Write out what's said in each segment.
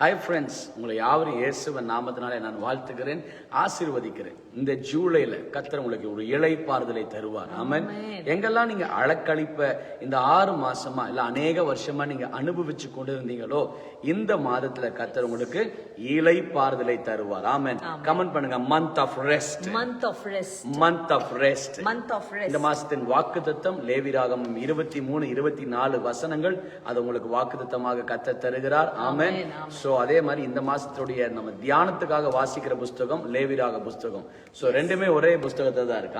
Hi friends உங்களை யாவரும் இயேசுவன் நாமத்தினாலே நான் வாழ்த்துகிறேன் ஆசீர்வதிக்கிறேன். இந்த ஜூலைல கத்தர் உங்களுக்கு ஒரு இளைப்பாறுதலை தருவார். ஆமென். எங்கெல்லாம் நீங்க அழக்களிப்ப இந்த ஆறு மாசமா இல்ல அநேக வருஷமா நீங்க அனுபவிச்சு கொண்டு இருந்தீங்களோ இந்த மாதத்துல கத்தர் உங்களுக்கு இளைப்பாறுதலை தருவார். ஆமென். கமெண்ட் பண்ணுங்க. Month of rest month of rest. Month of rest month of rest. இந்த மாசத்தின் வாக்குத்தத்தம் லேவிராகமம் இருபத்தி மூணு இருபத்தி நாலு வசனங்கள் அது உங்களுக்கு வாக்குத்தத்தமாக கத்த தருகிறார். ஆமென். சோ அதே மாதிரி இந்த மாசத்துடைய நம்ம தியானத்துக்காக வாசிக்கிற புஸ்தகம் லேவிராக புஸ்தகம். சோ ரெண்டுமே ஒரே புஸ்தகத்தை தான் இருக்கு.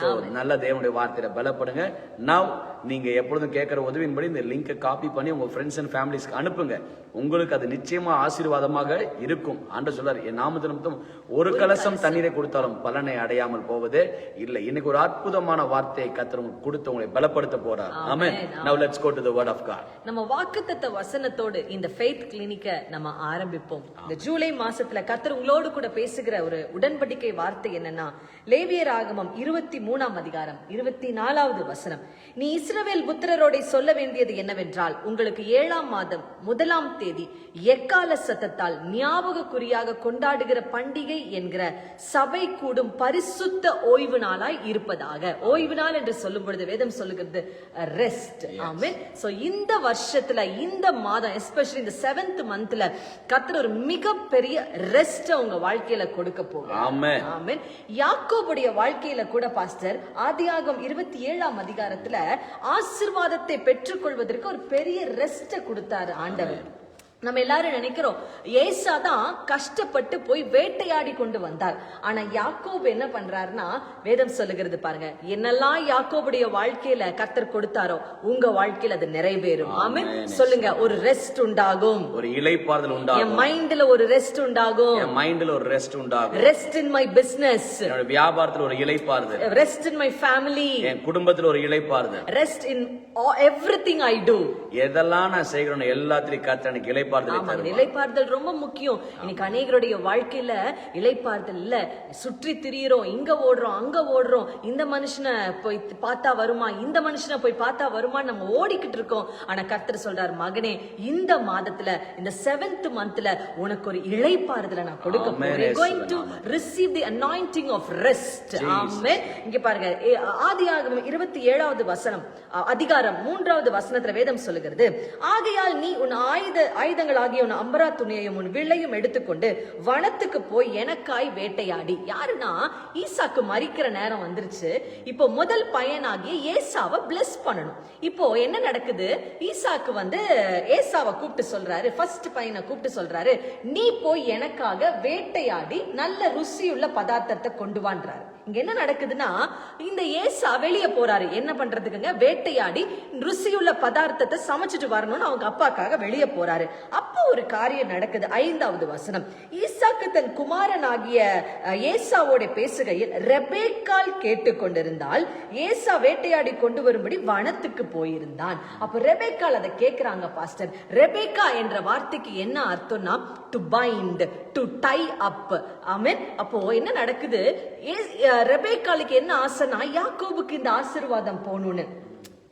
சோ ஆமென். நல்ல தேவனுடைய வார்த்தையில பலப்படுங்க. நவ் நீங்க எப்பொழுதும் கேட்கிற உதவியின்படி இந்த லிங்கை காப்பி பண்ணி உங்க ஃப்ரெண்ட்ஸ் அண்ட் ஃபேமிலிஸ்க்கு அனுப்புங்க. உங்களுக்கு அது நிச்சயமா ஆசீர்வாதமாக இருக்கும். ஆண்டு சொல்றார் என் நாமத்து நிமித்தம் ஒரு கலசம் தண்ணீரை கொடுத்தாலும் பலனை அடையாமல் போவதே இல்லை. இன்னைக்கு ஒரு அற்புதமான வார்த்தையை கத்தர் உங்களுக்கு கொடுத்து உங்களை பலப்படுத்த போறார். ஆமென், now let's go to the word of God நம்ம வாக்குத்தத்த வசனத்தோடு இந்த ஃபெய்த் கிளினிக்க நம்ம ஆரம்பிப்போம். இந்த ஜூலை மாசத்துல கத்தர் உங்களோடு கூட பேசுகிற ஒரு உடன்படிக்கை வார்த்தை என்னன்னா லேவியர் ஆகமம் இருபத்தி மூணாம் அதிகாரம் இருபத்தி நாலாவது வசனம். நீ இஸ்ரவேல் புத்திரரோட சொல்ல வேண்டியது என்னவென்றால் உங்களுக்கு ஏழாம் மாதம் முதலாம் தேதி எக்கால சத்தத்தால் ஞாபக குறியாக கொண்டாடுகிற பண்டிகை என்கிற சபை கூடும் பரிசுத்த ஓய்வு நாளாய் இருப்பதாக. ஓய்வு நாள் என்று சொல்லும் பொழுது வேதம் சொல்லுகிறது ரெஸ்ட் ஆமென். சோ இந்த வருஷத்துல இந்த மாதம் எஸ்பெஷலி இந்த செவன்த் மந்த்ல கத்தர் ஒரு மிகப்பெரிய ரெஸ்ட் உங்க வாழ்க்கையில கொடுக்க போகிறார் யாக்கோபுடைய வாழ்க்கையில கூட பாஸ்டர் ஆதியாகம் இருபத்தி ஏழாம் அதிகாரத்துல ஆசிர்வாதத்தை பெற்றுக்கொள்வதற்கு ஒரு பெரிய ரெஸ்ட கொடுத்தாரு ஆண்டவர். நம்ம எல்லாரும் நினைக்கிறோம் ஏசா தான் கஷ்டப்பட்டு போய் வேட்டையாடி கொண்டு வந்தார். ஆனா யாக்கோப் என்ன பண்றாருன்னா வேதம் சொல்லுகிறது பாருங்க என்னெல்லாம் யாக்கோபுடைய வாழ்க்கையில கத்தர் கொடுத்தாரோ உங்க வாழ்க்கையில அது நிறைவேறும். ஆமென். சொல்லுங்க ஒரு ரெஸ்ட் உண்டாகும். ஒரு இளைப்பாறுதல் என் உண்டாகும் மைண்ட்ல ஒரு ரெஸ்ட் உண்டாகும். என் மைண்ட்ல ஒரு ரெஸ்ட் உண்டாகும். ரெஸ்ட் இன் மை பிசினஸ் என்னோட வியாபாரத்துல ஒரு இளைப்பாறுதல். ரெஸ்ட் இன் மை ஃபேமிலி என் குடும்பத்துல ஒரு இளைப்பாறுதல். Rest in everything I do எதெல்லாம் நான் செய்கிறேன் எல்லாத்திலையும் கத்த எனக்கு இளைப்பாறுதலை தருவார். இலைப்பாறுதல் ரொம்ப முக்கியம். இன்னைக்கு அநேகருடைய வாழ்க்கையில இலைப்பாறுதல் இல்ல. சுற்றி திரியிறோம் இங்க ஓடுறோம் அங்க ஓடுறோம். இந்த மனுஷனை போய் பார்த்தா வருமா? இந்த மனுஷனை போய் பார்த்தா வருமா நம்ம ஓடிக்கிட்டு இருக்கோம். ஆனா கர்த்தர் சொல்றார் மகனே இந்த மாதத்துல இந்த செவன்த் மந்த்ல உனக்கு ஒரு இளைப்பாறுதலை நான் கொடுக்க போறேன். Going to இயேசுவின் receive the anointing of rest. ஆமென். இங்க பாருங்க ஏ- ஆதியாகமம் இருபத்தி ஏழாவது வசனம் அதிகாரம் மூன்றாவது வசனத்துல வேதம் சொல்லுகிறது ஆகையால் நீ உன் ஆயுத ஆயுதங்களாகிய உன் அம்பரா துணியையும் உன் வில்லையும் எடுத்துக்கொண்டு வனத்துக்கு போய் எனக்காய் வேட்டையாடி. யாருன்னா? ஈசாக்கு மறிக்கிற நேரம் வந்துருச்சு. இப்போ முதல் பையனாகிய ஏசாவை பிளஸ் பண்ணணும். இப்போ என்ன நடக்குது? ஈசாக்கு வந்து ஏசாவை கூப்பிட்டு சொல்றாரு. ஃபர்ஸ்ட் பையனை கூப்பிட்டு சொல்றாரு. நீ போய் எனக்காக வேட்டையாடி நல்ல ருசியுள்ள பதார்த்தத்தை கொண்டு வான்றாரு. இங்க என்ன நடக்குதுன்னா இந்த ஏசா வெளியே போறாரு. என்ன பண்றதுக்குங்க? வேட்டையாடி ருசியுள்ள பதார்த்தத்தை சமைச்சிட்டு வரணும்னு அவங்க அப்பாக்காக வெளியே போறாரு. அப்போ ஒரு காரியம் நடக்குது. ஐந்தாவது வசனம். ஈசாக்கு தன் குமாரன் ஆகிய ஏசாவோட பேசுகையில் ரெபேக்கால் கேட்டுக்கொண்டிருந்தால் ஏசா வேட்டையாடி கொண்டு வரும்படி வனத்துக்கு போயிருந்தான். அப்ப ரெபேக்கால் அதை கேட்கிறாங்க பாஸ்டர். ரெபேக்கா என்ற வார்த்தைக்கு என்ன அர்த்தம்னா to bind to tie up I mean அப்போ என்ன நடக்குது? ரெபேக்காலுக்கு என்ன ஆசைனா யாக்கோபுக்கு இந்த ஆசீர்வாதம் போகணும்னு.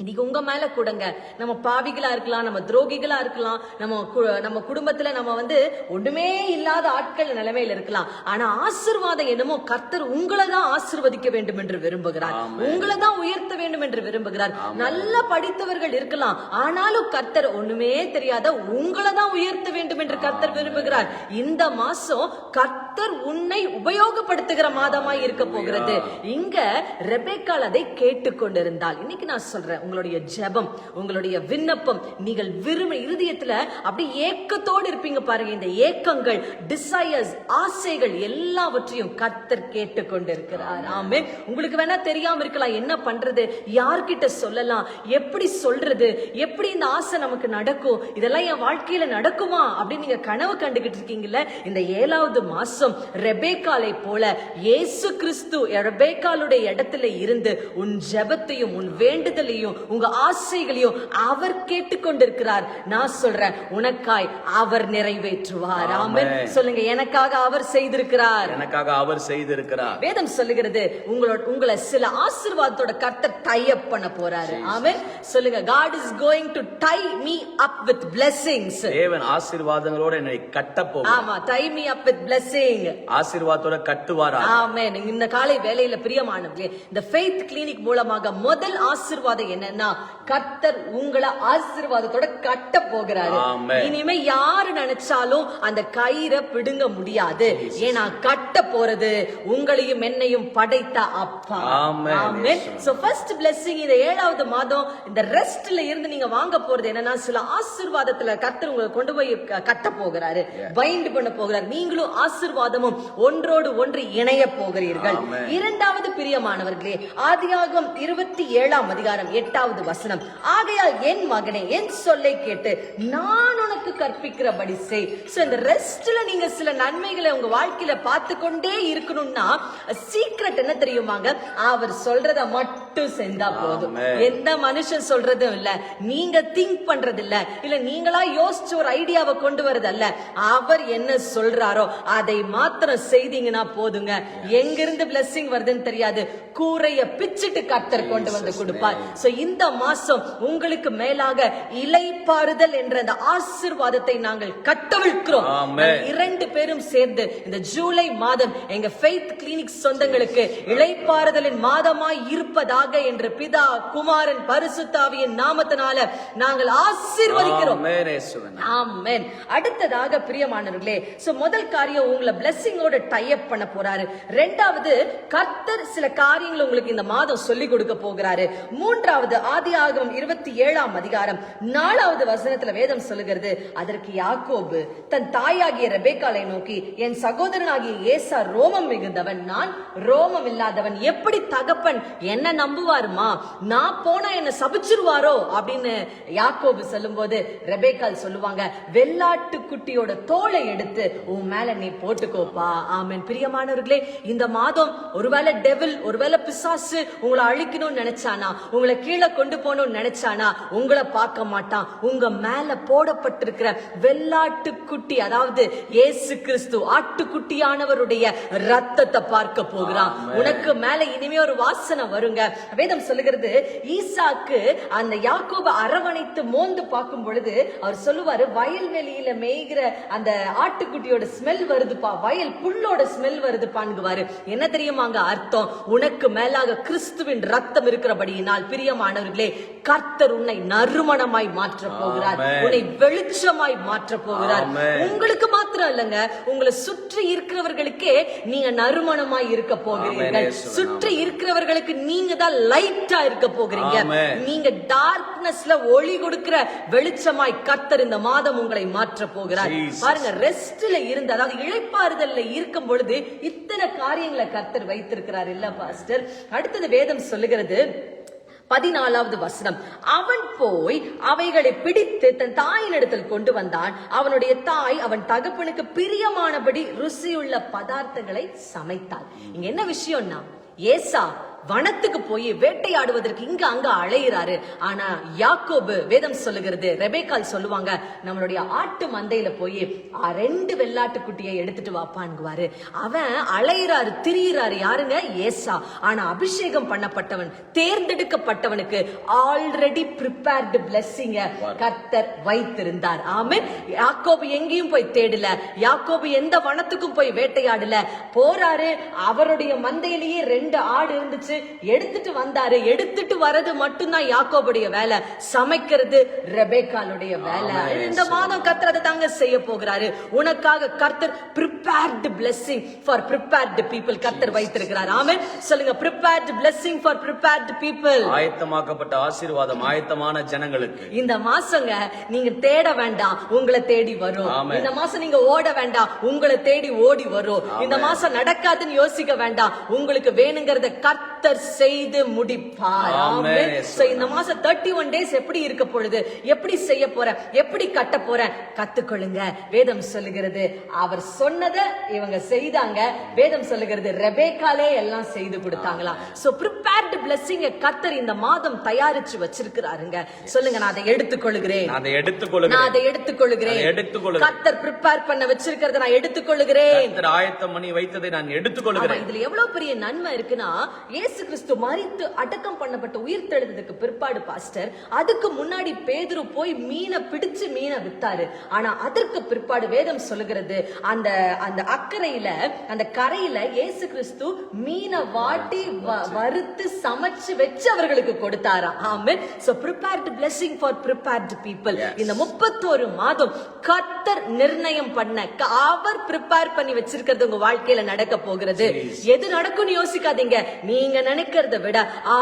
இன்னைக்கு உங்க மேல கூடங்க. நம்ம பாவிகளா இருக்கலாம் நம்ம துரோகிகளா இருக்கலாம் நம்ம நம்ம குடும்பத்துல நம்ம வந்து ஒண்ணுமே இல்லாத ஆட்கள் நிலைமையில இருக்கலாம். ஆனா ஆசீர்வாதம் என்னமோ கர்த்தர் உங்களை தான் ஆசீர்வதிக்க வேண்டும் என்று விரும்புகிறார். உங்களை தான் உயர்த்த வேண்டும் என்று விரும்புகிறார். நல்ல படித்தவர்கள் இருக்கலாம். ஆனாலும் கர்த்தர் ஒண்ணுமே தெரியாத உங்களை தான் உயர்த்த வேண்டும் என்று கர்த்தர் விரும்புகிறார். இந்த மாசம் கர்த்தர் உன்னை உபயோகப்படுத்துகிற மாதமாய் இருக்க போகிறது. இங்க ரெபேக்கால் அதை கேட்டுக்கொண்டிருந்தால் இன்னைக்கு நான் சொல்றேன். உங்களுடைய ஜெபம் உங்களுடைய விண்ணப்பம் நீங்கள் விரும்ப இருதயத்துல அப்படி ஏக்கத்தோடு இருப்பீங்க பாருங்க. இந்த ஏக்கங்கள் டிசையர்ஸ் ஆசைகள் எல்லாவற்றையும் கத்தர் கர்த்தர் கேட்டுக்கொண்டிருக்கிறார். ஆமே உங்களுக்கு வேணா தெரியாம இருக்கலாம். என்ன பண்றது? யார்கிட்ட சொல்லலாம்? எப்படி சொல்றது? எப்படி இந்த ஆசை நமக்கு நடக்கும்? இதெல்லாம் என் வாழ்க்கையில நடக்குமா? அப்படின்னு நீங்க கனவு கண்டுகிட்டு இருக்கீங்கல்ல. இந்த ஏழாவது மாசம் ரெபேக்காலை போல இயேசு கிறிஸ்து ரெபேக்காலுடைய இடத்துல இருந்து உன் ஜெபத்தையும் உன் வேண்டுதலையும் உங்க ஆசைகளையும் அவர் கேட்டுக்கொண்டிருக்கிறார். நான் சொல்றேன் உனக்காய் அவர் நிறைவேற்றுவார். ஆமென். சொல்லுங்க எனக்காக அவர் செய்திருக்கிறார். எனக்காக அவர் செய்திருக்கிறார். வேதம் சொல்லுகிறது உங்களோட உங்களை சில ஆசீர்வாதத்தோட கர்த்தர் டை அப் பண்ண போறாரு. ஆமென். சொல்லுங்க God is going to tie me up with blessings. தேவன் ஆசீர்வாத ஆசீர்வாதங்களோட என்னை கட்ட போகிறார் ஆமா tie me up with blessing. ஆசீர்வாதத்தோட கட்டுவாரா? ஆமென். இந்த காலை வேளையில பிரியமானவர்களே இந்த ஃபெய்த் கிளினிக் மூலமாக முதல் ஆசீர்வாதம் என்னன்னா கர்த்தர் உங்களை ஆசீர்வாதத்தோட கட்ட போகிறாரு. இனிமே யாரு நினைச்சாலும் அந்த கயிறை பிடுங்க முடியாது. ஏன்னா கட்ட போறது உங்களையும் என்னையும் படைத்த அப்பா. ஆமென். ஆமென். சோ ஃபர்ஸ்ட் blessing இந்த ஏழாவது மாதம் இந்த ரெஸ்ட்ல இருந்து நீங்க வாங்க போறது என்னன்னா சில ஆசீர்வாதத்துல கர்த்தர் உங்களை கொண்டு போய் கட்ட போகிறாரு. பைண்ட் பண்ண போகிறார். நீங்களும் ஆசீர்வாதமும் ஒன்றோடு ஒன்று இணைய போகிறீர்கள். இரண்டாவது பிரியமானவர்களே ஆதியாகமம் இருபத்தி ஏழாம் அதிகாரம் எட்டாவது வசனம் ஆகையால் என் மகனே என் சொல்லை கேட்டு நான் உனக்கு கற்பிக்கிறபடி செய். சோ இந்த ரெஸ்ட்ல நீங்க சில நன்மைகளை உங்க வாழ்க்கையில பார்த்து கொண்டே இருக்கணும்னா சீக்ரெட் என்ன தெரியுமாங்க? அவர் சொல்றத மட்டும் செஞ்சா போதும். எந்த மனுஷன் சொல்றதும் இல்ல நீங்க திங்க் பண்றது இல்ல இல்ல நீங்களா யோசிச்சு ஒரு ஐடியாவை கொண்டு வரது அல்ல அவர் என்ன சொல்றாரோ அதை மாத்திரம் செய்தீங்கன்னா போதுங்க. எங்கிருந்து blessing வருதுன்னு தெரியாது கூரைய பிச்சிட்டு கர்த்தர் கொண்டு வந்து கொடுப்பார். சோ இந்த மாசம் உங்களுக்கு மேலாக இலைப்பாறுதல் என்ற அந்த ஆசீர்வாதத்தை நாங்கள் கட்டவிழ்க்கிறோம். இரண்டு பேரும் சேர்ந்து இந்த ஜூலை மாதம் எங்க ஃபெய்த் கிளினிக் சொந்தங்களுக்கு இளைப்பாறுதலின் மாதமாய் இருப்பதாக என்று பிதா குமாரன் பரிசுத்தாவியின் நாமத்தினால நாங்கள் ஆசீர்வதிக்கிறோம். ஆமென் அடுத்ததாக பிரியமானவர்களே சோ முதல் காரியம் உங்களை பிளெஸிங்கோட டை அப் பண்ண போறாரு. ரெண்டாவது கர்த்தர் சில காரியங்களை உங்களுக்கு இந்த மாதம் சொல்லி கொடுக்க போகிறாரு. மூன்றாவது அது ஆதி ஆகமம் இருபத்தி ஏழாம் அதிகாரம். நாலாவது வசனத்துல வேதம் சொல்லுகிறது அதற்கு யாக்கோபு தன் தாயாகிய ரெபேக்காலை நோக்கி என் சகோதரனாகிய ஏசா ரோமம் மிகுந்தவன். நான் ரோமம் இல்லாதவன். எப்படி தகப்பன் என்ன நம்புவாருமா? நான் போனா என்ன சபிச்சிருவாரோ? அப்படின்னு யாக்கோபு சொல்லும்போது ரெபேக்கால் சொல்லுவாங்க வெள்ளாட்டு குட்டியோட தோலை எடுத்து உன் மேல நீ போட்டுக்கோப்பா. ஆமென். பிரியமானவர்களே இந்த மாதம் ஒருவேளை டெவில் ஒருவேளை பிசாசு உங்களை அழிக்கணும்னு நினைச்சானா? உங்களை கீழே கொண்டு போகணும்னு நினைச்சானா உங்களை பார்க்க மாட்டான். உங்க மேல போடப்பட்டிருக்கிற வெள்ளாட்டு குட்டி அதாவது இயேசு கிறிஸ்து ஆட்டுக்குட்டியானவருடைய ரத்தத்தை பார்க்க போகிறான். உனக்கு மேல இனிமே ஒரு வாசனை வருங்க. வேதம் சொல்லுகிறது ஈசாக்கு அந்த யாக்கோப அரவணைத்து மோந்து பார்க்கும் பொழுது அவர் சொல்லுவாரு வயல்வெளியில மேய்கிற அந்த ஆட்டுக்குட்டியோட ஸ்மெல் வருதுப்பா வயல் புல்லோட ஸ்மெல் வருதுப்பான்ங்குவாரு என்ன தெரியுமாங்க அர்த்தம்? உனக்கு மேலாக கிறிஸ்துவின் ரத்தம் இருக்கிறபடியினால் பிரியமானவர்களே கர்த்தர் உன்னை நறுமணமாய் மாற்ற போகிறார். உன்னை வெளிச்சமாய் மாற்ற போகிறார். உங்களுக்கு மாத்திரம் இல்லங்க உங்களை சுற்றி இருக்கிறவர்களுக்கே நீங்க நறுமணமாய் இருக்க போகிறீர்கள் சுற்றி இருக்கிறவர்களுக்கு நீங்க தான் லைட்டா இருக்க போகிறீங்க. நீங்க டார்க்னஸ்ல ஒளி கொடுக்கிற வெளிச்சமாய் கர்த்தர் இந்த மாதம் உங்களை மாற்ற போகிறார். பாருங்க ரெஸ்ட்ல இருந்து அதாவது இழைப்பாறுதல்ல இருக்கும் பொழுது இத்தனை காரியங்களை கர்த்தர் வைத்திருக்கிறார் இல்ல பாஸ்டர் அடுத்தது வேதம் சொல்லுகிறது பதினாலாவது வசனம். அவன் போய் அவைகளை பிடித்து தன் தாயினிடத்தில் கொண்டு வந்தான். அவனுடைய தாய் அவன் தகப்பனுக்கு பிரியமானபடி ருசியுள்ள பதார்த்தங்களை சமைத்தாள். இங்க என்ன விஷயம்னா ஏசா வனத்துக்கு போய் வேட்டையாடுவதற்கு இங்க அங்க அலையிறாரு. ஆனா யாக்கோபு வேதம் சொல்லுகிறது ரெபேக்கால் சொல்லுவாங்க நம்மளுடைய ஆட்டு மந்தையில போய் ரெண்டு வெள்ளாட்டு குட்டியை எடுத்துட்டு வாப்பான்குவாரு. அவன் அலையிறாரு திரியிறாரு யாருங்க? ஏசா. ஆனா அபிஷேகம் பண்ணப்பட்டவன் தேர்ந்தெடுக்கப்பட்டவனுக்கு ஆல்ரெடி ப்ரிப்பேர்டு பிளெஸ்ஸிங்க கர்த்தர் வைத்திருந்தார். ஆமே யாக்கோபு எங்கேயும் போய் தேடல. யாக்கோபு எந்த வனத்துக்கும் போய் வேட்டையாடல. போறாரு அவருடைய மந்தையிலேயே ரெண்டு ஆடு இருந்துச்சு. எடுத்துட்டு வந்தாரு. எடுத்துட்டு வர்றது மட்டும்தான் யாக்கோபுடைய வேலை. சமைக்கிறது ரெபேக்காலுடைய வேலை. இந்த மாதம் கர்த்தர் அதை தாங்க செய்ய போகிறாரு. உனக்காக கர்த்தர் prepared blessing for prepared people கர்த்தர் வைத்திருக்கிறார். ஆமென். சொல்லுங்க prepared blessing for prepared people. ஆயத்தமாக்கப்பட்ட ஆசீர்வாதம் ஆயத்தமான ஜனங்களுக்கு. இந்த மாசங்க நீங்க தேட வேண்டாம் உங்களை தேடி வரும். இந்த மாசம் நீங்க ஓட வேண்டாம் உங்களை தேடி ஓடி வரும். இந்த மாசம் நடக்காதுன்னு யோசிக்க வேண்டாம். உங்களுக்கு வேணுங்கிறத கர்த்தர் செய்து முடிப்பார். இந்த மாசம் தேர்ட்டி ஒன் டேஸ் எப்படி இருக்க பொழுது எப்படி செய்ய போறேன் எப்படி கட்ட போறேன் கத்துக்கொள்ளுங்க. வேதம் சொல்லுகிறது அவர் சொன்னதை இவங்க செய்தாங்க. வேதம் சொல்லுகிறது ரெபேக்காலே எல்லாம் செய்து கொடுத்தாங்களாம். சோ ப்ரிப்பேர்டு பிளெஸிங்க கர்த்தர் இந்த மாதம் தயாரிச்சு வச்சிருக்கிறாருங்க. சொல்லுங்க நான் அதை எடுத்துக்கொள்கிறேன் நான் அதை எடுத்துக்கொள்கிறேன் நான் அதை எடுத்துக்கொள்கிறேன் எடுத்துக்கொள்கிறேன். கர்த்தர் ப்ரிப்பேர் பண்ண வச்சிருக்கிறத நான் எடுத்துக்கொள்கிறேன் கர்த்தர் ஆயத்தம் பண்ணி வைத்ததை நான் எடுத்துக்கொள்கிறேன் இதுல எவ்வளவு பெரிய நன்மை இருக்குன்னா இயேசு இயேசு கிறிஸ்து மரித்து அடக்கம் பண்ணப்பட்ட உயிர் தெழுந்ததுக்கு பிற்பாடு பாஸ்டர் அதுக்கு முன்னாடி பேதுரு போய் மீனை பிடிச்சு மீனை வித்தாரு. ஆனா அதற்கு பிற்பாடு வேதம் சொல்லுகிறது அந்த அந்த அக்கறையில அந்த கரையில இயேசு கிறிஸ்து மீனை வாட்டி வறுத்து சமைச்சு வச்சு அவர்களுக்கு கொடுத்தாராம் ஆமென். சோ prepared blessing for prepared people. இந்த முப்பத்தோரு மாதம் கர்த்தர் நிர்ணயம் பண்ண அவர் ப்ரிப்பேர் பண்ணி வச்சிருக்கிறது உங்க வாழ்க்கையில நடக்க போகிறது. எது நடக்கும்னு யோசிக்காதீங்க. நீங்க நினைக்கிறத விட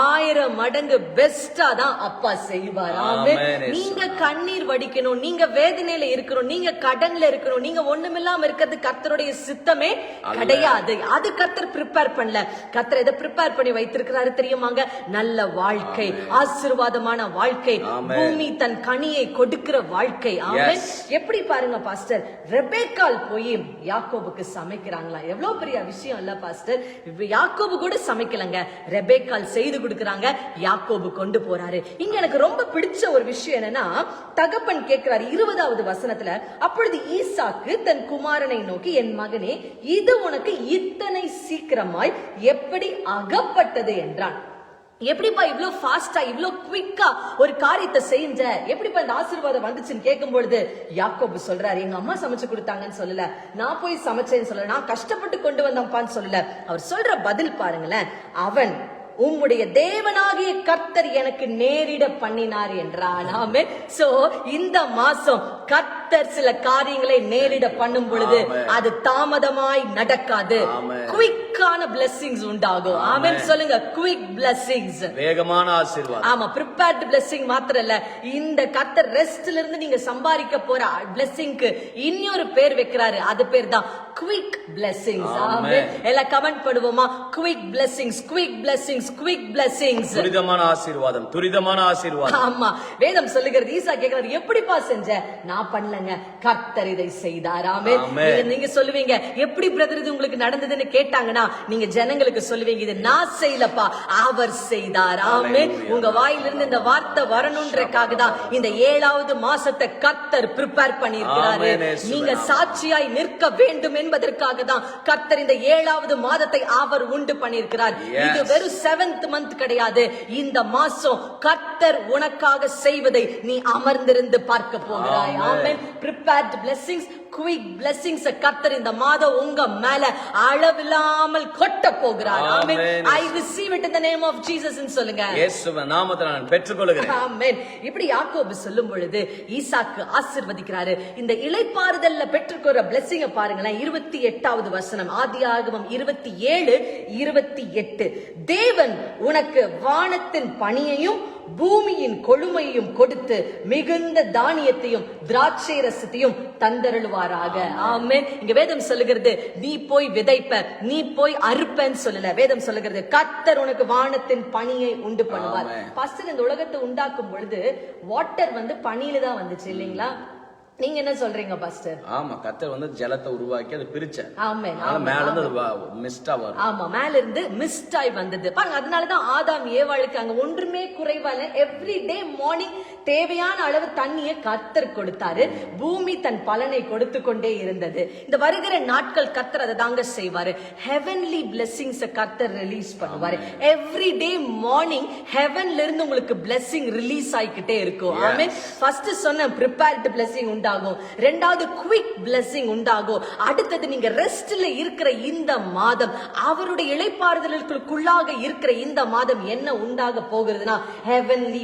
ஆயிரம் மடங்கு பெஸ்டா தான் அப்பா செய்வார். நீங்க கண்ணீர் வடிக்கணும் நீங்க வேதனையில இருக்கணும் நீங்க கடன்ல இருக்கணும் நீங்க ஒண்ணுமில்லாம இருக்கிறது கர்த்தருடைய சித்தமே கிடையாது. அது கர்த்தர் ப்ரிப்பேர் பண்ணல. கர்த்தர் எதை ப்ரிப்பேர் பண்ணி வைத்திருக்கிறாரு தெரியுமாங்க? நல்ல வாழ்க்கை ஆசீர்வாதமான வாழ்க்கை. பூமி தன் கனியை கொடுக்கிற வாழ்க்கை. ஆமென். எப்படி பாருங்க பாஸ்டர் ரெபேக்கால் போய் யாக்கோபுக்கு சமைக்கிறாங்களா? எவ்வளவு பெரிய விஷயம் இல்ல பாஸ்டர் யாக்கோபு கூட சமைக்கலங்க. ரெபேக்கால் செய்து கொடுக்கறாங்க யாக்கோபு கொண்டு போறாரு. இங்க எனக்கு ரொம்ப பிடிச்ச ஒரு விஷயம் என்னன்னா தகப்பன் கேட்கிறாரு இருபதாவது வசனத்துல அப்பொழுது ஈசாக்கு தன் குமாரனை நோக்கி என் மகனே இது உனக்கு இத்தனை சீக்கிரமாய் எப்படி அகப்பட்டது? என்றான். எப்படிப்பா இவ்வளோ ஃபாஸ்டா இவ்ளோ குவிக்கா ஒரு காரியத்தை செஞ்ச? எப்படிப்பா இந்த ஆசீர்வாதம் வந்துச்சுன்னு கேட்கும் பொழுது யாக்கோபு சொல்றாரு எங்க அம்மா சமைச்சு கொடுத்தாங்கன்னு சொல்லல. நான் போய் சமைச்சேன்னு சொல்லல. நான் கஷ்டப்பட்டு கொண்டு வந்தப்பான்னு சொல்லல. அவர் சொல்ற பதில் பாருங்களேன். அவன் உம்முடைய தேவனாகிய கர்த்தர் எனக்கு நேரிட பண்ணினார் என்றான். ஆமே சோ இந்த மாசம் கர்த்தர் சில காரியங்களை நேரிட பண்ணும் பொழுது. அது தாமதமாய் நடக்காது. குவிக்கான blessings உண்டாகும். ஆமென். சொல்லுங்க குவிக் blessings. வேகமான ஆசீர்வாதம். ஆமா ப்ரிப்பேர்ட் blessing மாத்திரம் இல்ல இந்த கத்தர் ரெஸ்ட்ல இருந்து நீங்க சம்பாதிக்க போற blessingக்கு இன்னொரு பேர் வைக்கிறாரு. அது பேர் தான் blessings. Amen. ஆமென். எல்லாம் கமெண்ட் பண்ணுவோமா? Quick blessings quick blessings quick blessings. துரிதமான ஆசீர்வாதம் துரிதமான ஆசீர்வாதம். ஆமா வேதம் சொல்லுகிறது ஈசா கேக்குறாரு எப்படிப்பா செஞ்ச? நான் பண்ணலங்க கர்த்தர் இதை செய்தார். நீங்க சொல்லுவீங்க எப்படி பிரதர் இது உங்களுக்கு நடந்ததுன்னு கேட்டாங்கன்னா நீங்க ஜனங்களுக்கு சொல்லுவீங்க இது நான் செய்யலப்பா அவர் செய்தார். உங்க வாயிலிருந்து இந்த வார்த்தை வரணும்ன்றக்காக தான் இந்த ஏழாவது மாசத்தை கர்த்தர் ப்ரிப்பேர் பண்ணியிருக்கிறாரு. நீங்க சாட்சியாய் நிற்க வேண்டும் என்பதற்காக தான் கர்த்தர் இந்த ஏழாவது மாதத்தை அவர் உண்டு பண்ணியிருக்கிறார். இது வெறும் செவன்த் மந்த் கிடையாது. இந்த மாசம் கர்த்தர் உனக்காக செய்வதை நீ அமர்ந்திருந்து பார்க்க போகிறாய். ஆமென். Prepared blessings குவிக் blessings கர்த்தர் இந்த மாதம் உங்க மேல அளவில்லாமல் கொட்ட போகிறார். ஆமென். I receive it in the name of Jesus சொல்லுங்க. இயேசுவின் நாமத்தை நான் பெற்றுக்கொள்கிறேன். ஆமென் இப்படி யாக்கோபு சொல்லும் பொழுது ஈசாக்கு ஆசிர்வதிக்கிறாரு. இந்த இளைப்பாறுதல்ல பெற்றுக்கொள்ற blessing பாருங்களேன். இருபத்தி எட்டாவது வசனம். ஆதியாகமம் இருபத்தி ஏழு இருபத்தி எட்டு. தேவன் உனக்கு வானத்தின் பணியையும் பூமியின் கொழுமையும் கொடுத்து மிகுந்த தானியத்தையும் திராட்சை ரசத்தையும் தந்தருளுவாராக. ஆமென். இங்க வேதம் சொல்லுகிறது நீ போய் விதைப்ப நீ போய் அறுப்பன்னு சொல்லல. வேதம் சொல்லுகிறது கத்தர் உனக்கு வானத்தின் பணியை உண்டு பண்ணுவார். ஃபர்ஸ்ட் இந்த உலகத்தை உண்டாக்கும் பொழுது வாட்டர் வந்து பனியில தான் வந்துச்சு இல்லைங்களா? நீங்க என்ன சொல்றீங்க பாஸ்டர் ஆமா கத்தர் வந்து ஜலத்தை உருவாக்கி அதை பிரிச்சார். அதனால ஆமென், மேல இருந்து மிஸ்டா வரும். ஆமா மேல இருந்து மிஸ்ட் ஆய் வந்தது. பாருங்க அதனாலதான் ஆதாம் ஏவாளுக்கு அங்க ஒன்றுமே குறைவால எவ்ரி டே மார்னிங் தேவையான அளவு தண்ணியை கத்தர் கொடுத்தாரு. பூமி தன் பலனை கொடுத்து கொண்டே இருந்தது. இந்த வருகிற நாட்கள் கத்தர் அதை தாங்க செய்வாரு. ஹெவன்லி பிளெஸிங்ஸ் கத்தர் ரிலீஸ் பண்ணுவாரு. எவ்ரி டே மார்னிங் ஹெவன்ல இருந்து உங்களுக்கு blessing ரிலீஸ் ஆயிக்கிட்டே இருக்கும். ஆமென். ஃபர்ஸ்ட் சொன்ன ப்ரிப்பேர்ட் blessing உண்டாகும். ரெண்டாவது குவிக் blessing உண்டாகும். அடுத்தது நீங்க ரெஸ்ட்ல இருக்கிற இந்த மாதம் அவருடைய இளைப்பாறுதலுக்குள்ளாக இருக்கிற இந்த மாதம் என்ன உண்டாக போகிறதுனா ஹெவன்லி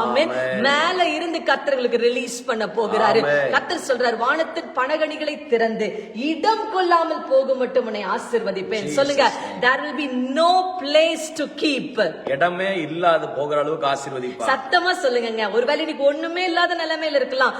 ஆமென். Amen. மேல இருந்து கத்தர்களுக்கு ரிலீஸ் பண்ண போகிறாரு. கத்தர் சொல்றார் வானத்தின் பனகணிகளை திறந்து இடம் கொள்ளாமல் போக மட்டும் உன்னை ஆசிர்வதிப்பேன். சொல்லுங்க there will be no place to keep. இடமே இல்லாத போகிற அளவுக்கு ஆசீர்வதிப்பார். சத்தமா சொல்லுங்கங்க. ஒருவேளை இன்னைக்கு ஒண்ணுமே இல்லாத நிலைமையில இருக்கலாம்.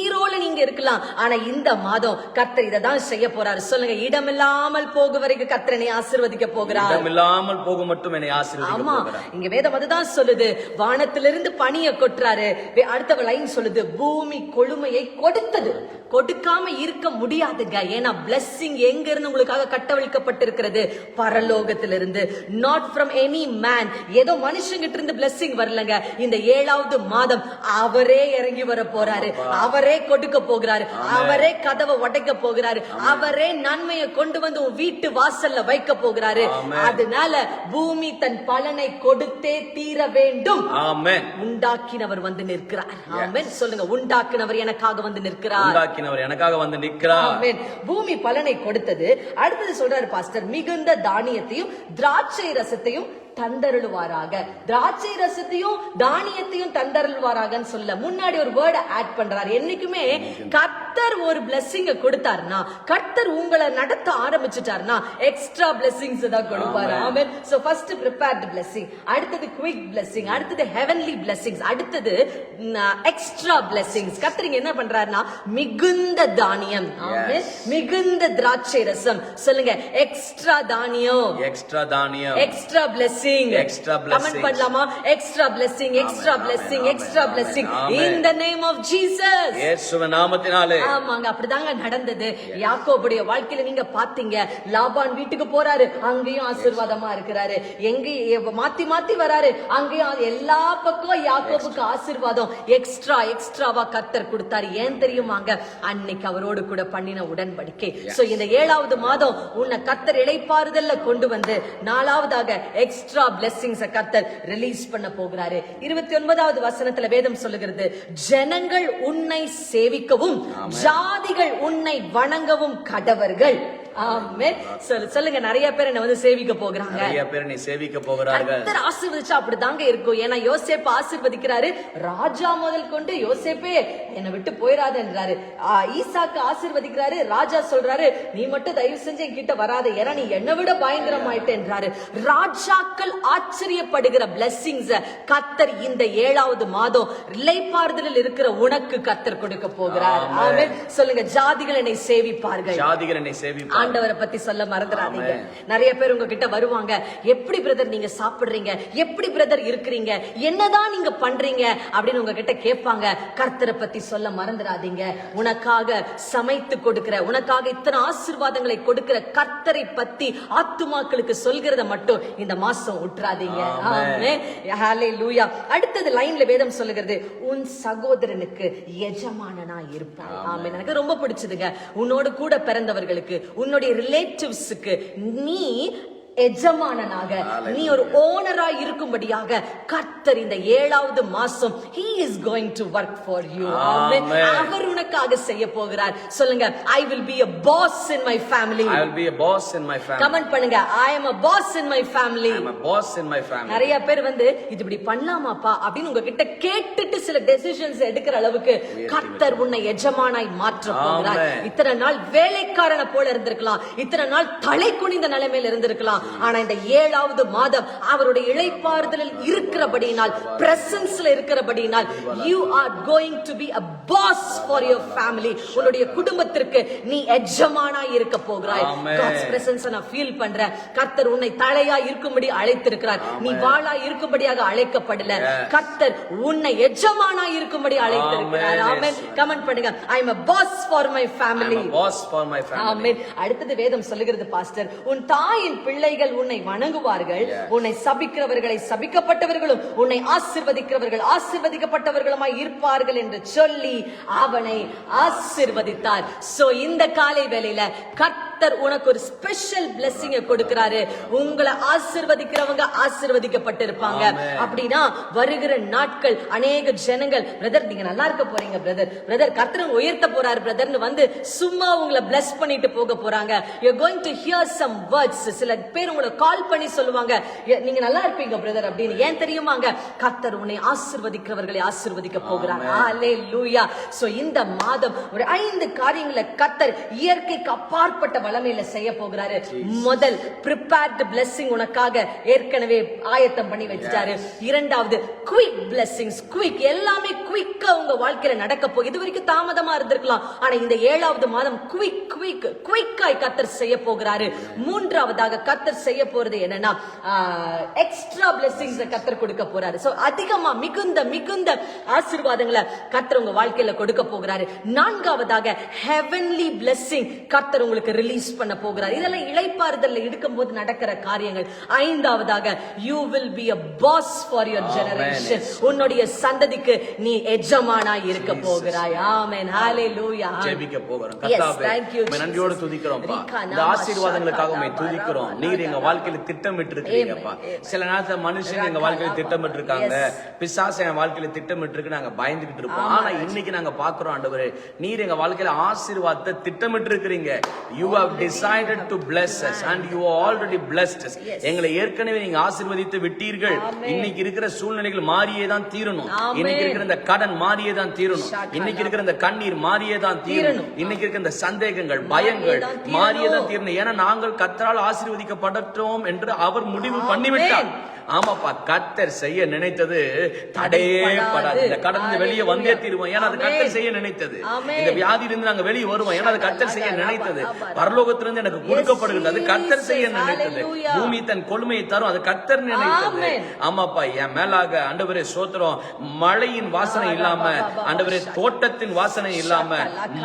ஜீரோல நீங்க இருக்கலாம். ஆனா இந்த மாதம் கர்த்தர் இதை தான் செய்ய போறாரு. சொல்லுங்க இடமில்லாமல் போக வரைக்கும் கர்த்தரனை ஆசீர்வதிக்க போகிறார். இல்லாமல் போக மட்டும் என்னை ஆசீர்வதிக்க ஆமா இங்க வேதம் அதுதான் சொல்லுது. வானத்திலிருந்து பனிய கொட்டுறாரு. அடுத்த லைன் சொல்லுது பூமி கொழுமையை கொடுத்தது. கொடுக்காம இருக்க முடியாதுங்க. ஏன்னா blessing எங்க இருந்து உங்களுக்காக கட்டவிழ்க்கப்பட்டிருக்கிறது? பரலோகத்திலிருந்து. நாட் from எனி மேன் ஏதோ மனுஷங்கிட்ட இருந்து blessing வரலங்க. இந்த ஏழாவது மாதம் அவரே இறங்கி வர போறாரு. அவரே கொடுக்க போகிறாரு. அவரே கதவை உடைக்க போகிறாரு. அவரே நன்மையை கொண்டு வந்து உன் வீட்டு வாசல்ல வைக்க போகிறாரு. அதனால பூமி தன் பலனை கொடுத்தே தீர வேண்டும். ஆமென். உண்டாக்கினவர் வந்து நிற்கிறார். ஆமென். சொல்லுங்க உண்டாக்கினவர் எனக்காக வந்து நிற்கிறார். உண்டாக்கினவர் எனக்காக வந்து நிற்கிறார். ஆமென். பூமி பலனை கொடுத்தது. அடுத்தது சொல்றாரு பாஸ்டர் மிகுந்த தானியத்தையும் திராட்சை ரசத்தையும் தந்தருளுவாராக. திராட்சை ரசத்தையும் தானியத்தையும் தந்தருளுவாராகன்னு சொல்ல முன்னாடி ஒரு வேர்டை ஆட் பண்றாரு. என்னைக்குமே கர்த்தர் ஒரு பிளெஸிங்க கொடுத்தாருன்னா கர்த்தர் உங்களை நடத்த ஆரம்பிச்சுட்டாருன்னா எக்ஸ்ட்ரா பிளெஸிங்ஸ் தான் கொடுப்பாரு. ஆமென் சோ ஃபர்ஸ்ட் ப்ரிப்பேர்ட் பிளெஸிங் அடுத்தது குவிக் பிளெஸிங் அடுத்தது ஹெவன்லி பிளெஸிங்ஸ் அடுத்தது எக்ஸ்ட்ரா பிளெஸிங்ஸ் கர்த்தர் என்ன பண்றாருன்னா மிகுந்த தானியம். ஆமென் மிகுந்த திராட்சை ரசம். சொல்லுங்க எக்ஸ்ட்ரா தானியம். எக்ஸ்ட்ரா தானியம். Extra blessing Extra comment blessings. பண்ணலாமா? Extra blessing extra amen, extra amen. In the name of Jesus இயேசுவ நாமத்தினாலே. ஆமாங்க அப்படிதாங்க நடந்தது. யாக்கோபுடைய வாழ்க்கையில நீங்க பாத்தீங்க லாபான் வீட்டுக்கு போறாரு அங்கேயும் ஆசீர்வாதமா இருக்கிறாரு. எங்க மாத்தி மாத்தி வராரு அங்கேயும் எல்லா பக்கம் யாக்கோபுக்கு ஆசீர்வாதம். எக்ஸ்ட்ரா எக்ஸ்ட்ராவா கத்தர் கொடுத்தாரு. ஏன் தெரியுமாங்க? அன்னைக்கு அவரோடு கூட பண்ணின உடன்படிக்கை. சோ இந்த ஏழாவது மாதம் உன்னை கத்தர் இளைப்பாறுதல்ல கொண்டு வந்து நாலாவதாக எக்ஸ்ட்ரா பிளெஸிங்ஸ் கத்தர் ரிலீஸ் பண்ண போகிறாரு. இருபத்தி ஒன்பதாவது வசனத்துல வேதம் சொல்லுகிறது ஜனங்கள் உன்னை சேவிக்கவும் ஜாதிகள் உன்னை வணங்கவும் கடவர்கள். சொல்லு சொல்லுங்க நிறைய பேர் என்ன வந்து சேவிக்க போகிறாங்க. நிறைய பேர் நீ சேவிக்க போகிறார்கள். கர்த்தர் ஆசீர்வதிச்சா அப்படிதாங்க இருக்கும். ஏன்னா யோசேப்பு ஆசீர்வதிக்கிறாரு. ராஜா முதல் கொண்டு யோசேப்பே என்னை விட்டு போயிடாதன்றாரு ஈசாக்கு ஆசீர்வதிக்கிறாரு. ராஜா சொல்றாரு நீ மட்டும் தயவு செஞ்சு என்கிட்ட வராத. ஏன்னா நீ என்னை விட பயங்கரமாயிட்டேன்றாரு ராஜாக்கள் ஆச்சரியப்படுகிற பிளெஸிங்ஸ் கத்தர் இந்த ஏழாவது மாதம் இலைப்பாறுதலில் இருக்கிற உனக்கு கத்தர் கொடுக்க போகிறார். சொல்லுங்க ஜாதிகள் என்னை சேவிப்பார்கள். ஜாதிகர் என்னை சேவிப்பார் ஆண்டவரை பத்தி சொல்ல மறந்துடாதீங்க. நிறைய பேர் உங்ககிட்ட வருவாங்க. எப்படி பிரதர் நீங்க சாப்பிடுறீங்க? எப்படி பிரதர் இருக்கிறீங்க? என்னதான் நீங்க பண்றீங்க? அப்படின்னு உங்ககிட்ட கேட்பாங்க. கர்த்தரை பத்தி சொல்ல மறந்துடாதீங்க. உனக்காக சமைத்து கொடுக்கிற உனக்காக இத்தனை ஆசீர்வாதங்களை கொடுக்கிற கர்த்தரை பத்தி ஆத்துமாக்களுக்கு சொல்கிறத மட்டும் இந்த மாசம் விட்டுறாதீங்க. அடுத்தது லைன்ல வேதம் சொல்லுகிறது உன் சகோதரனுக்கு எஜமானனா இருப்பாய். ஆமென். எனக்கு ரொம்ப பிடிச்சதுங்க. உன்னோடு கூட பிறந்தவர்களுக்கு உன்னுடைய ரிலேட்டிவ்ஸுக்கு நீ எஜமானனாக. நீ ஒரு ஓனரா இருக்கும்படியாக கர்த்தர் இந்த ஏழாவது மாசம் he is going to work for you. Amen. Amen. அவர் உனக்காக செய்ய போகிறார். சொல்லுங்க i will be a boss in my family. I will be a boss in my family. Comment பண்ணுங்க. I am a boss in my family. I am a boss in my family. நிறைய பேர் வந்து இது இப்படி பண்ணலாமாப்பா? அப்படின்னு உங்ககிட்ட கேட்டுட்டு சில டெசிஷன்ஸ் எடுக்கிற அளவுக்கு கர்த்தர் உன்னை எஜமானாய் மாற்ற போகிறார். இத்தனை நாள் வேலைக்காரனை போல இருந்திருக்கலாம். இத்தனை நாள் தலை குனிந்த நிலைமையில இருந்திருக்கலாம். ஆனா இந்த ஏழாவது மாதம் அவருடைய இளைப்பாறுதலில் இருக்கிறபடியினால் பிரசன்ஸ்ல இருக்கிறபடியினால் you are going to be a boss for your family உன்னுடைய குடும்பத்திற்கு நீ எஜமானாய் இருக்க போகிறாய். God's presence நான் ஃபீல் பண்றேன். கர்த்தர் உன்னை தலையா இருக்கும்படி அழைத்திருக்கிறார். நீ வாளா இருக்கும்படியாக அழைக்கப்படல. கர்த்தர் உன்னை எஜமானா இருக்கும்படி அழைத்திருக்கிறார். ஆமென். கமெண்ட் பண்ணுங்க. I am my I family am a boss for my family. ஆமென். அடுத்தது வேதம் சொல்லுகிறது பாஸ்டர். உன் தாயின் பிள்ளைகள் உன்னை வணங்குவார்கள். உன்னை சபிக்கிறவர்களை சபிக்கப்பட்டவர்களும் உன்னை ஆசிர்வதிக்கிறவர்கள் ஆசிர்வதிக்கப்பட்டவர்களுமாய் இருப்பார்கள் என்று சொல்லி அவனை ஆசிர்வதித்தார். சோ இந்த காலை வேளையில கர்த்தர் உனக்கு ஒரு ஸ்பெஷல் பிளெஸிங் கொடுக்கிறாரு. உங்களை ஆசிர்வதிக்கிறவங்க ஆசிர்வதிக்கப்பட்டிருப்பாங்க. அப்படின்னா வருகிற நாட்கள் அநேக ஜனங்கள் பிரதர் நீங்க நல்லா இருக்க போறீங்க பிரதர் பிரதர் கர்த்தர் உயர்த்த போறாரு பிரதர்னு வந்து சும்மா உங்களை bless பண்ணிட்டு போக போறாங்க. You're going to hear some words. சில பேர் உங்களை கால் பண்ணி சொல்லுவாங்க. "ஏ, நீங்க நல்லா இருப்பீங்க பிரதர் அப்படின்னு. ஏன் தெரியுமாங்க? கர்த்தர் உன்னை ஆசிர்வதிக்கிறவர்களை ஆசிர்வதிக்க போகிறார். ஹalleluya சோ இந்த மாதம் ஒரு ஐந்து காரியங்களை கர்த்தர் இயற்கைக்கு அப்பாற்பட்ட வல்லமையில செய்ய போகிறாரு. முதல் prepared blessing உனக்காக ஏற்கனவே ஆயத்தம் பண்ணி வச்சுட்டாரு. இரண்டாவது குயிக் blessings குயிக் எல்லாமே குயிக்கா உங்க வாழ்க்கையில நடக்க போகுது. இது வரைக்கும் தாமதமா இருந்திருக்கலாம். ஆனா இந்த ஏழாவது மாதம் குயிக் குயிக் குயிக்காய் கத்தர் செய்ய போகிறாரு. மூன்றாவதாக கத்தர் செய்ய போறது என்னன்னா எக்ஸ்ட்ரா blessings கத்தர் கொடுக்க போறாரு. சோ அதிகமா மிகுந்த மிகுந்த ஆசீர்வாதங்களை கத்தர் உங்க வாழ்க்கையில கொடுக்க போகிறாரு. நான்காவதாக ஹெவன்லி blessing கர்த்தர் உங்களுக்கு ரிலீஸ் பண்ண போகிறார். இதெல்லாம் இளைப்பாறுதல்ல இருக்கும் போது நடக்கிற காரியங்கள். ஐந்தாவதாக you will be a boss for your generation உன்னுடைய சந்ததிக்கு நீ எஜமானா இருக்க போகிறாய். ஆமென் ஹalleluya ஜெபிக்க போகிறோம். உம்மை நன்றியோடு ரிகா இந்த ஆசீர்வாதங்களுக்காக ஷாக்கா துதிக்கிறோம். நீர் எங்க வாழ்க்கையில திட்டமிட்டு amen. சில நேரத்துல மனுஷங்க எங்க வாழ்க்கையில திட்டமிட்டு இருக்காங்க. பிசாசு என் வாழ்க்கையில திட்டமிட்டு இருக்கு நாங்க பயந்துகிட்டு இருப்போம். ஆமா, ஆனா இன்னைக்கு நாங்க பாக்குறோம் ஆண்டவரே. நீர் எங்க வாழ்க்கையில ஆசீர்வாதத்தை திட்டமிட்டு இருக்கிறீங்க you have decided to bless us and you are already blessed us. எங்களை ஏற்கனவே நீங்க ஆசீர்வதித்து விட்டீர்கள். இன்னைக்கு இருக்கிற சூழ்நிலைகள் மாறியே தான் தீரணும். இன்னைக்கு இருக்கிற இந்த கடன் மாறியே தான் தீரணும் இன்னைக்கு இருக்கிற இந்த கண்ணீர் மாறியே தான் தீரணும். இன்னைக்கு இருக்க இந்த சந்தேகங்கள் பயங்கள் மாறியே தான் தீரணும். மாறியே தான் தீரணும் ஏன்னா நாங்கள் கத்தரால் ஆசீர்வதிக்கப்படட்டும் என்று அவர் முடிவு பண்ணிவிட்டார் ஆமாப்பா கத்தர் செய்ய நினைத்தது தடையே படாது இந்த கடந்து வெளியே வந்தே தீருவோம். ஏன்னா அது கத்தர் செய்ய நினைத்தது. இந்த வியாதியிலிருந்து நாங்க வெளியே வருவோம். ஏன்னா அது கத்தர் செய்ய நினைத்தது. பரலோகத்திலிருந்து எனக்கு கொடுக்கப்படுகிறது. அது கத்தர் செய்ய. நினைத்தது. பூமி தன் கொள்மையை தரும். அது கத்தர் நினைத்தது. ஆமாப்பா என் மேலாக ஆண்டவரே சோத்திரம். மழையின் வாசனை இல்லாம ஆண்டவரே தோட்டத்தின் வாசனை இல்லாம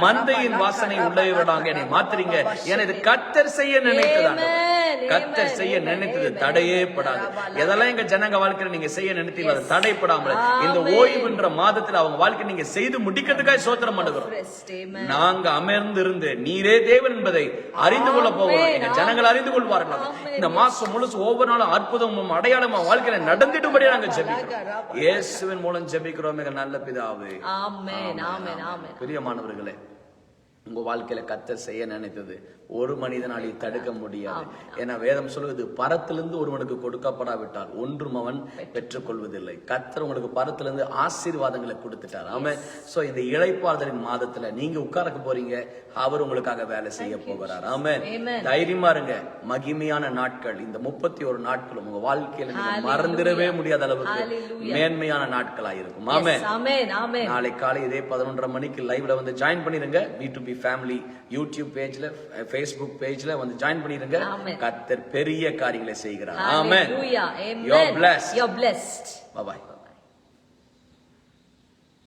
மந்தையின் வாசனை உள்ளவர்களாக என்னை மாத்துறீங்க. ஏன்னா இது கத்தர் செய்ய நினைத்தது கத்தர் செய்ய நினைத்தது. தடையே படாது. எதெல்லாம் எங்க ஜனங்க வாழ்க்கையில நீங்க செய்ய நினைத்தீங்க அது தடைப்படாமல் இந்த. ஓய்வுன்ற மாதத்துல அவங்க வாழ்க்கை நீங்க செய்து முடிக்கிறதுக்காக சோத்திரம் பண்ணுகிறோம். நாங்க அமர்ந்து இருந்து நீரே தேவன் என்பதை அறிந்து கொள்ள போகிறோம். எங்க ஜனங்கள் அறிந்து கொள்வார்கள் இந்த மாசம் முழுசு ஒவ்வொரு நாளும் அற்புதமும் அடையாளமா வாழ்க்கையில நடந்திடும்படி நாங்க ஜெபிக்கிறோம். இயேசுவின் மூலம் ஜெபிக்கிறோம் நல்ல பிதாவே ஆமென் ஆமென் ஆமென் பிரியமானவர்களே உங்க வாழ்க்கையில கத்தர் செய்ய நினைத்தது. ஒரு மனிதனாலே தடுக்க முடியாது. ஏன்னா வேதம் சொல்லுவது பரத்திலிருந்து ஒருவனுக்கு கொடுக்கப்படாவிட்டால் ஒன்றும் அவன் பெற்றுக்கொள்வதில்லை. கத்தர் உங்களுக்கு பரத்திலிருந்து ஆசீர்வாதங்களை கொடுத்துட்டார். ஆமா சோ இந்த இளைப்பாறுதலின் மாதத்துல நீங்க உட்காரக்க போறீங்க. அவர் உங்களுக்காக வேலை செய்ய போகிறார். ஆமா Amen. தைரியமா இருங்க. மகிமையான நாட்கள். இந்த முப்பத்தி ஒரு நாட்களும் உங்க வாழ்க்கையில நீங்க. மறந்துடவே முடியாத அளவுக்கு. மேன்மையான நாட்களா இருக்கும் ஆமே Yes, ஆமென். ஆமென் நாளை காலை இதே பதினொன்றரை மணிக்கு லைவ்ல வந்து ஜாயின் பண்ணிருங்க. B to B family YouTube பேஜ்ல ஃபேஸ்புக் பேஜ்ல வந்து ஜாயின் பண்ணிருங்க. கத்தர் பெரிய காரியங்களை செய்கிறார் ஆமென் Hallelujah. You're Amen. blessed. You're blessed. Bye bye